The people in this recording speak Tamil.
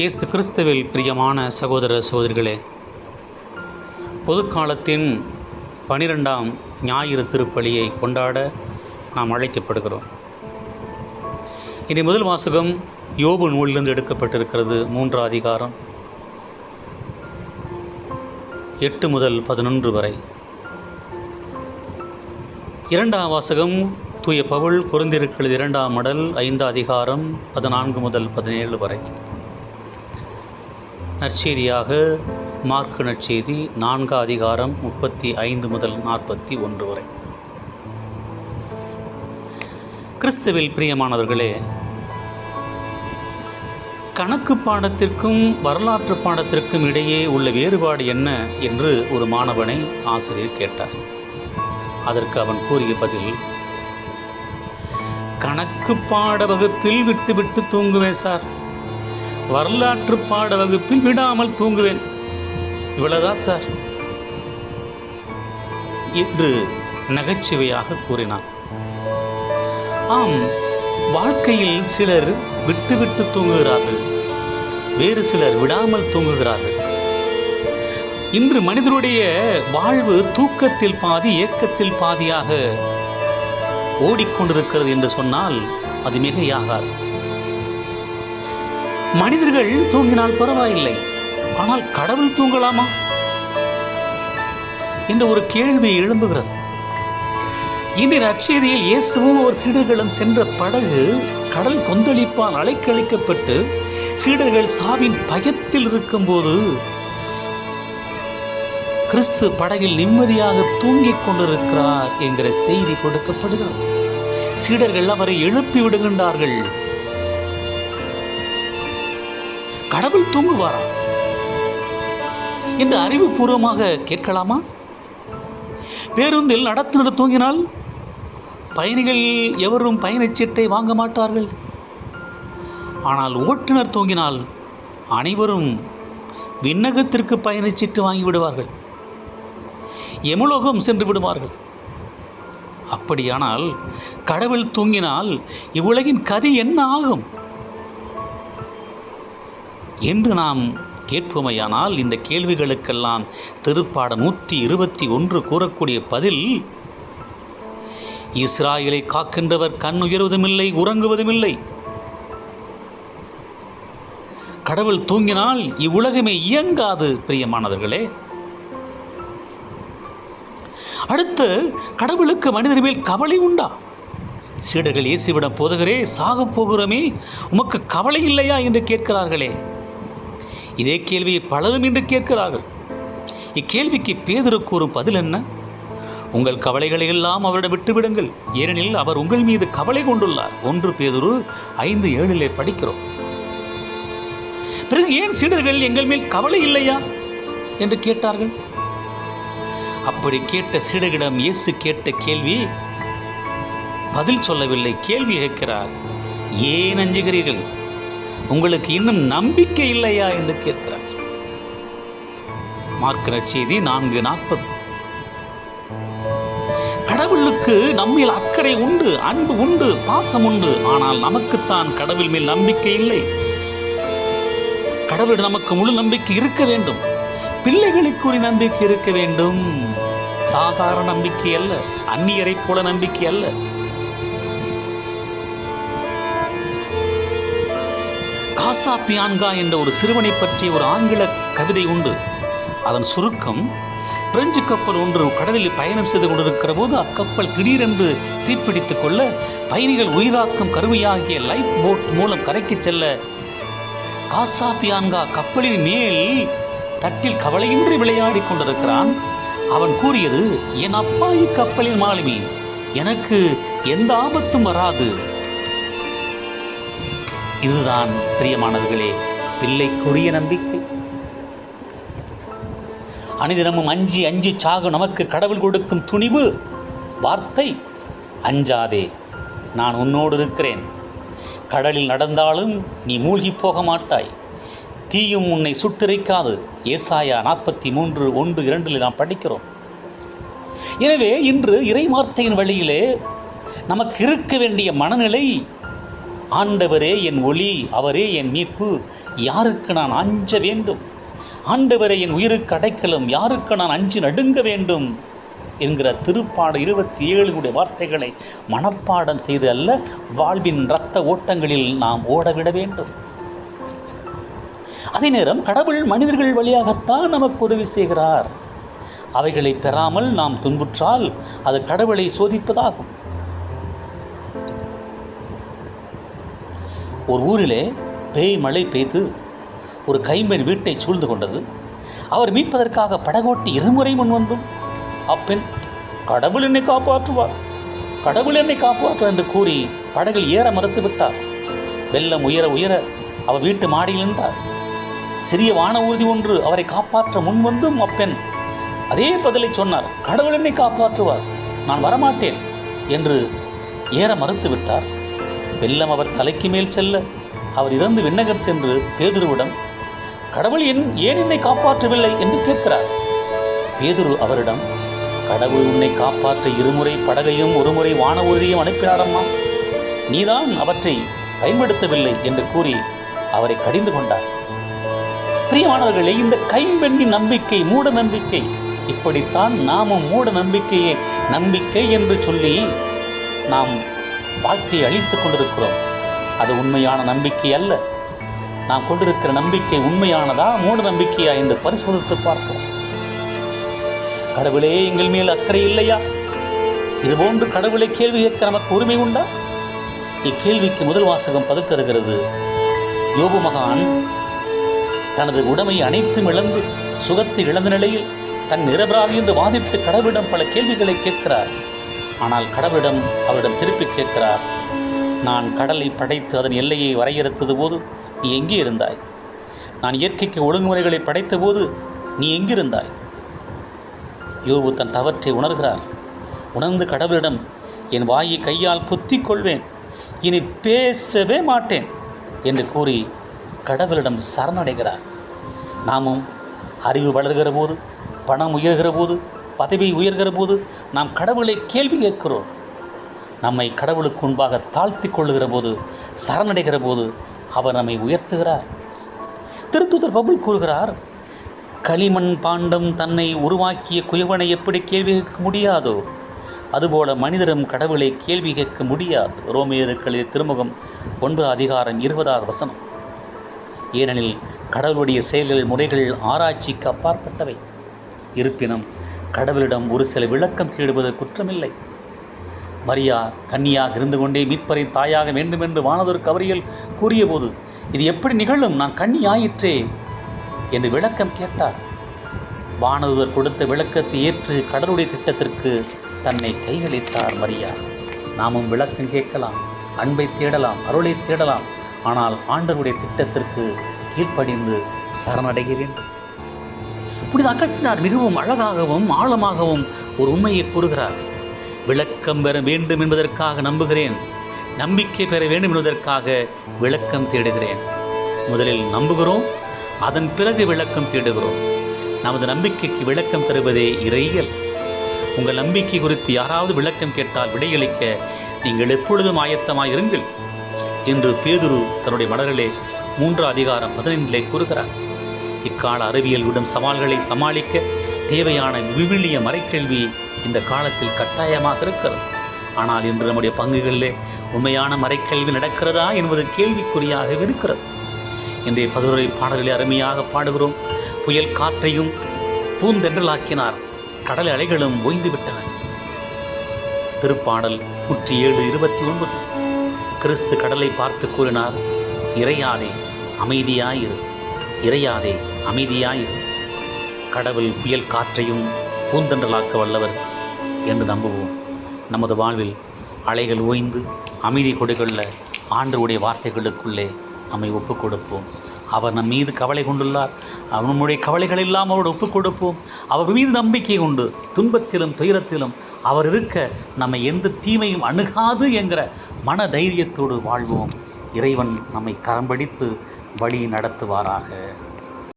இயேசு கிறிஸ்துவில் பிரியமான சகோதர சகோதரிகளே பொதுக்காலத்தின் பனிரெண்டாம் ஞாயிறு திருப்பலியை கொண்டாட நாம் அழைக்கப்படுகிறோம். இனி முதல் வாசகம் யோபு நூலிலிருந்து எடுக்கப்பட்டிருக்கிறது மூன்றாம் அதிகாரம் எட்டு முதல் பதினொன்று வரை. இரண்டாம் வாசகம் தூய பவுல் குறைந்திருக்கிறது இரண்டாம் மடல் ஐந்தாம் அதிகாரம் பதினான்கு முதல் பதினேழு வரை. நற்செய்தியாக மார்க்கு நற்செய்தி நான்கு அதிகாரம் முப்பத்தி ஐந்து முதல் நாற்பத்தி ஒன்று வரை. கிறிஸ்துவில் பிரியமானவர்களே கணக்கு பாடத்திற்கும் வரலாற்று பாடத்திற்கும் இடையே உள்ள வேறுபாடு என்ன என்று ஒரு மாணவனை ஆசிரியர் கேட்டார். அதற்கு அவன் கூறிய பதில் கணக்கு பாட வகுப்பில் விட்டு விட்டு தூங்குவேன் சார். வரலாற்று பாட வகுப்பில் விடாமல் தூங்குவேன். இவ்வளவுதான் சார். என்று நகைச்சுவையாக கூறினான். ஆம் வாழ்க்கையில் சிலர் விட்டு விட்டு தூங்குகிறார்கள். வேறு சிலர் விடாமல் தூங்குகிறார்கள். இன்று மனிதனுடைய வாழ்வு தூக்கத்தில் பாதி ஏக்கத்தில் பாதியாக ஓடிக்கொண்டிருக்கிறது என்று சொன்னால் அது மிகையாகாது. மனிதர்கள் தூங்கினால் பரவாயில்லை. ஆனால் கடவுள் தூங்கலாமா? என்ற ஒரு கேள்வி எழும்புகிறது. இன்றைய நற்செய்தியில் இயேசுவும் ஒரு சீடர்களும் சென்ற படகு கடல் கொந்தளிப்பால் அலைக்கழிக்கப்பட்டு சீடர்கள் சாவின் பயத்தில் இருக்கும்போது கிறிஸ்து படகில் நிம்மதியாக தூங்கிக் கொண்டிருக்கிறார் என்கிற செய்தி கொடுக்கப்படுகிறது. சீடர்கள் அவரை எழுப்பி விடுகின்றார்கள். கடவுள் தூங்குவாரா? என்று அறிவுபூர்வமாக கேட்கலாமா? பேருந்தில் நடத்துனர் தூங்கினால் பயணிகள் எவரும் பயணச்சீட்டை வாங்க மாட்டார்கள். ஆனால் ஓட்டுநர் தூங்கினால் அனைவரும் விண்ணகத்திற்கு பயணச்சீட்டு வாங்கி விடுவார்கள். எமுலோகம் சென்று விடுவார்கள். அப்படியானால் கடவுள் தூங்கினால் இவ்வுலகின் கதி என்ன ஆகும்? என்று நாம் கேட்போமையானால் இந்த கேள்விகளுக்கெல்லாம் திருப்பாட நூற்றி இருபத்தி ஒன்று கூறக்கூடிய பதில் இஸ்ராயலை காக்கின்றவர் கண் உயர்வதுமில்லை உறங்குவதுமில்லை. கடவுள் தூங்கினால் இவ்வுலகமே இயங்காது பிரியமானவர்களே. அடுத்து கடவுளுக்கு மனிதர் மேல் கவலை உண்டா? சீடர்கள் இயேசுவிடம் போதுகிறே சாகப் போகிறோமே உமக்கு கவலை இல்லையா என்று கேட்கிறார்களே. இதே கேள்வியை பலதும் என்று கேட்கிறார்கள். இக்கேள்விக்கு பேதுரு கூறும் பதில் என்ன? உங்கள் கவலைகளை எல்லாம் அவரிடம் விட்டுவிடுங்கள். ஏனெனில் அவர் உங்கள் மீது கவலை கொண்டுள்ளார். ஒன்று பேதுரு ஐந்து ஏழிலே படிக்கிறோம். பிறகு ஏன் சீடர்கள் எங்கள் மேல் கவலை இல்லையா? என்று கேட்டார்கள். அப்படி கேட்ட சீடர்களிடம் இயேசு கேட்ட கேள்வி பதில் சொல்லவில்லை. கேள்வி கேட்கிறார் ஏன் அஞ்சுகிறீர்கள்? உங்களுக்கு இன்னும் நம்பிக்கை இல்லையா என்று கேட்கிறார். மார்க்கிற செய்தி நான்கு நாற்பது. கடவுளுக்கு நம்மில் அக்கறை உண்டு அன்பு உண்டு பாசம் உண்டு ஆனால் நமக்குத்தான் கடவுள் மேல் நம்பிக்கை இல்லை. கடவுள் நமக்கு முழு நம்பிக்கை இருக்க வேண்டும். பிள்ளைகளுக்கு ஒரு நம்பிக்கை இருக்க வேண்டும். சாதாரண நம்பிக்கை அல்ல அந்நியரை போல நம்பிக்கை அல்ல. காசா பியான்கா என்ற ஒரு சிறுவனை பற்றிய ஒரு ஆங்கில கவிதை உண்டு. அதன் சுருக்கம் பிரெஞ்சு கப்பல் ஒன்று கடலில் பயணம் செய்து கொண்டிருக்கிற போது அக்கப்பல் திடீரென்று தீப்பிடித்துக் கொள்ள பயணிகள் உயிராக்கும் கருவியாகிய லைஃப் போட் மூலம் கரைக்கு செல்ல காசா பியான்கா கப்பலின் மேல் தட்டில் கவலையின்றி விளையாடி கொண்டிருக்கிறான். அவன் கூறியது என் அப்பா இக்கப்பலின் மாலுமி எனக்கு எந்த ஆபத்தும் வராது. இதுதான் பிரியமானவர்களே பிள்ளைக்குரிய நம்பிக்கை. அனிதினமும் அஞ்சி அஞ்சி சாகு நமக்கு கடவுள் கொடுக்கும் துணிவு வார்த்தை அஞ்சாதே நான் உன்னோடு இருக்கிறேன். கடலில் நடந்தாலும் நீ மூழ்கி போக மாட்டாய். தீயும் உன்னை சுட்டரிக்காது. ஏசாயா நாற்பத்தி மூன்று ஒன்று இரண்டில் நாம் படிக்கிறோம். எனவே இன்று இறை வார்த்தையின் வழியிலே நமக்கு இருக்க வேண்டிய மனநிலை ஆண்டவரே என் ஒளி அவரே என் மீட்பு. யாருக்கு நான் அஞ்ச வேண்டும்? ஆண்டவரே என் உயிருக்கு அடைக்கலும் யாருக்கு நான் அஞ்சு நடுங்க வேண்டும்? என்கிற திருப்பாடு இருபத்தி ஏழுடைய வார்த்தைகளை மனப்பாடம் செய்து அல்ல வாழ்வின் இரத்த ஓட்டங்களில் நாம் ஓடவிட வேண்டும். அதே நேரம் கடவுள் மனிதர்கள் வழியாகத்தான் நமக்கு உதவி செய்கிறார். அவைகளை பெறாமல் நாம் துன்புற்றால் அது கடவுளை சோதிப்பதாகும். ஒரு ஊரிலே பேய் மழை பெய்து ஒரு கைம்பெண் வீட்டை சூழ்ந்து கொண்டது. அவர் மீட்பதற்காக படகோட்டி இருமுறை முன் வந்தும் அப்பெண் கடவுள் என்னை காப்பாற்றுவார் கடவுள் என்னை காப்பாற்றுவார் என்று கூறி படகில் ஏற மறுத்து விட்டார். வெள்ளம் உயர உயர அவர் வீட்டு மாடியில் நின்றார். சிறிய வான ஊர்தி ஒன்று அவரை காப்பாற்ற முன் வந்தும் அப்பெண் அதே பதிலை சொன்னார் கடவுள் என்னை காப்பாற்றுவார் நான் வரமாட்டேன் என்று ஏற மறுத்து விட்டார். வெள்ளம் அவர் தலைக்கு மேல் செல்ல. அவர் இறந்து விண்ணகம் சென்று பேதுருவிடம் கடவுள் என் ஏன் என்னை காப்பாற்றவில்லை? என்று கேட்கிறார். பேதுரு அவரிடம் கடவுள் உன்னை காப்பாற்ற இருமுறை படகையும் ஒருமுறை வான ஊர்தியும் அனுப்பினாரம்மா. நீதான் அவற்றை பயன்படுத்தவில்லை என்று கூறி அவரை கடிந்து கொண்டார். பிரியமானவர்களே இந்த கைம்பெண்ணி நம்பிக்கை மூட நம்பிக்கை இப்படித்தான் நாமும் மூட நம்பிக்கையை நம்பிக்கை என்று சொல்லி நாம் வாழ்க்கையை அழித்துக் கொண்டிருக்கிறோம். அது உண்மையான நம்பிக்கை அல்ல. நாம் கொண்டிருக்கிற நம்பிக்கை உண்மையானதா மூட நம்பிக்கையா என்று பரிசோதித்து பார்ப்போம். கடவுளே எங்கள் மேல் அக்கறை இல்லையா? இதுபோன்று கடவுளை கேள்வி கேட்க நமக்கு உரிமை உண்டா? இக்கேள்விக்கு முதல் வாசகம் பதில் தருகிறது யோபு மகான் தனது உடமை அனைத்தும் இழந்து சுகத்தை இழந்த நிலையில் தன் நிரபராதி என்று வாதிட்டு கடவுளிடம் பல கேள்விகளை கேட்கிறார். ஆனால் கடவுளிடம் அவரிடம் திருப்பி கேட்கிறார் நான் கடலை படைத்து அதன் எல்லையை வரையறுத்தது போது நீ எங்கே இருந்தாய்? நான் இயற்கைக்கு ஒழுங்குமுறைகளை படைத்த போது நீ எங்கிருந்தாய்? யோபு தன் தவற்றை உணர்கிறார் உணர்ந்து கடவுளிடம் என் வாயை கையால் புத்திக் கொள்வேன் இனி பேசவே மாட்டேன் என்று கூறி கடவுளிடம் சரணடைகிறார். நாமும் அறிவு வளர்கிற போது பணம் உயர்கிற போது பதவி உயர்கிற போது நாம் கடவுளை கேள்வி கேட்கிறோம். நம்மை கடவுளுக்கு முன்பாக தாழ்த்தி கொள்ளுகிற போது சரணடைகிற போது அவர் நம்மை உயர்த்துகிறார். திருத்துதர் பபுல் கூறுகிறார் களிமண் பாண்டம் தன்னை உருவாக்கிய குயவனை எப்படி கேள்வி கேட்க முடியாதோ அதுபோல மனிதரும் கடவுளை கேள்வி கேட்க முடியாது. ரோமியருக்களில் திருமுகம் ஒன்பது அதிகாரம் இருபதாவது வசனம். ஏனெனில் கடவுளுடைய செயல்கள் முறைகள் ஆராய்ச்சிக்கு அப்பாற்பட்டவை. இருப்பினும் கடவுளிடம் ஒரு சில விளக்கம் தேடுவது குற்றமில்லை. மரியா கன்னியாக இருந்து கொண்டே மீட்பரை தாயாக வேண்டும் என்று வானதொரு கவரியில் கூறியபோது இது எப்படி நிகழும்? நான் கன்னி ஆயிற்றே என்று விளக்கம் கேட்டார். வானதுவர் கொடுத்த விளக்கத்தை ஏற்று கடவுளுடைய திட்டத்திற்கு தன்னை கையளித்தார் மரியா. நாமும் விளக்கம் கேட்கலாம் அன்பை தேடலாம் அருளை தேடலாம். ஆனால் ஆண்டவருடைய திட்டத்திற்கு கீழ்ப்படிந்து சரணடைய வேண்டும் புனித அகஸ்தினார் மிகவும் அழகாகவும் ஆழமாகவும் ஒரு உண்மையை கூறுகிறார். விளக்கம் பெற வேண்டும் என்பதற்காக நம்புகிறேன். நம்பிக்கை பெற வேண்டும் என்பதற்காக விளக்கம் தேடுகிறேன். முதலில் நம்புகிறோம் அதன் பிறகு விளக்கம் தேடுகிறோம். நமது நம்பிக்கைக்கு விளக்கம் தருவதே இறையியல் உங்கள் நம்பிக்கை குறித்து யாராவது விளக்கம் கேட்டால் விடையளிக்க நீங்கள் எப்பொழுதும் ஆயத்தமாக இருங்கள் என்று பேதுரு தன்னுடைய மலரிலே மூன்று அதிகாரம் பதினைந்திலே கூறுகிறார். இக்கால அறிவியல் விடும் சவால்களை சமாளிக்க தேவையான விவிலிய மறைக்கல்வி இந்த காலத்தில் கட்டாயமாக இருக்கிறது. ஆனால் இன்று நம்முடைய பங்குகளிலே உண்மையான மறைக்கல்வி நடக்கிறதா என்பது கேள்விக்குறியாக இருக்கிறது. இன்றைய பதுரை பாடலில் அருமையாக பாடுகிறோம். புயல் காற்றையும் பூந்தென்றலாக்கினார். கடல் அலைகளும் ஓய்ந்துவிட்டன. திருப்பாடல் நூற்றி ஏழு இருபத்தி ஒன்பது. கிறிஸ்து கடலை பார்த்து கூறினார் இறையாதே அமைதியாயிரு. இறையாதே அமைதியாயிரு. கடவுள் புயல் காற்றையும் பூந்தண்டலாக்க வல்லவர் என்று நம்புவோம். நமது வாழ்வில் அலைகள் ஓய்ந்து அமைதி கொடுக்கொள்ள ஆண்டருடைய வார்த்தைகளுக்குள்ளே நம்மை ஒப்புக் கொடுப்போம் அவர் நம் மீது கவலை கொண்டுள்ளார். அவர் நம்முடைய கவலைகள் எல்லாம் அவரோடு ஒப்புக் கொடுப்போம் அவர் மீது நம்பிக்கை கொண்டு துன்பத்திலும் துயரத்திலும் அவர் இருக்க நம்மை எந்த தீமையும் அணுகாது என்கிற மன தைரியத்தோடு வாழ்வோம். இறைவன் நம்மை கரம்படித்து வழி நடத்துவாராக.